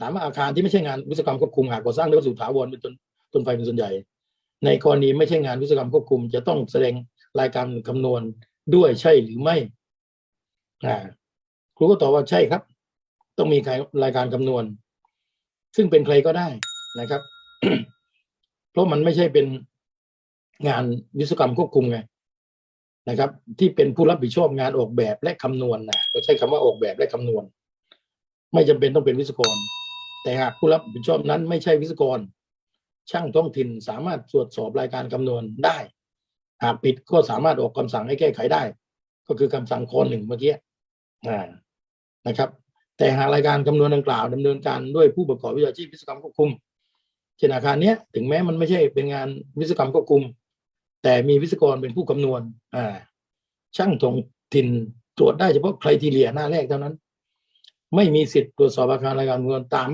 ถามว่าอาคารที่ไม่ใช่งานวิศวกรรมควบคุมหากก่อสร้างด้วยวัสดุถาวรเป็นต้นต้นไฟเป็นส่วนใหญ่ ในกรณีไม่ใช่งานวิศวกรรมควบคุม จะต้องแสดงรายการคำนวณด้วยใช่หรือไม่อ่าครูก็ตอบว่าใช่ครับ ต้องมีรายการคำนวณ ซึ่งเป็นใครก็ได้นะครับ เพราะมันไม่ใช่เป็นงานวิศวกรรมควบคุมไงนะครับ ที่เป็นผู้รับผิดชอบงานออกแบบและคำนวณนะเราใช้คำว่าออกแบบและคำนวณ ไม่จำเป็นต้องเป็นวิศวกร แต่หากผู้รับผิดชอบนั้นไม่ใช่วิศวกร ช่างท้องถิ่นสามารถตรวจสอบรายการคำนวณได้ หากผิดก็สามารถออกคำสั่งให้แก้ไขได้ ก็คือคำสั่งคอหนึ่งเมื่อกี้นะครับ แต่หากรายการคำนวณดังกล่าวดำเนินการด้วยผู้ประกอบวิชาชีพวิศวกรรมควบคุมเช่นอาคารเนี้ยถึงแม้มันไม่ใช่เป็นงานวิศวกรรมควบคุม แต่มีวิศวกรเป็นผู้คำนวณอ่าช่างท้องถิ่นตรวจได้เฉพาะใครทีเลียหน้าแรกเท่านั้น ไม่มีสิทธิ์ตรวจสอบอาคารรายการคำนวณตาม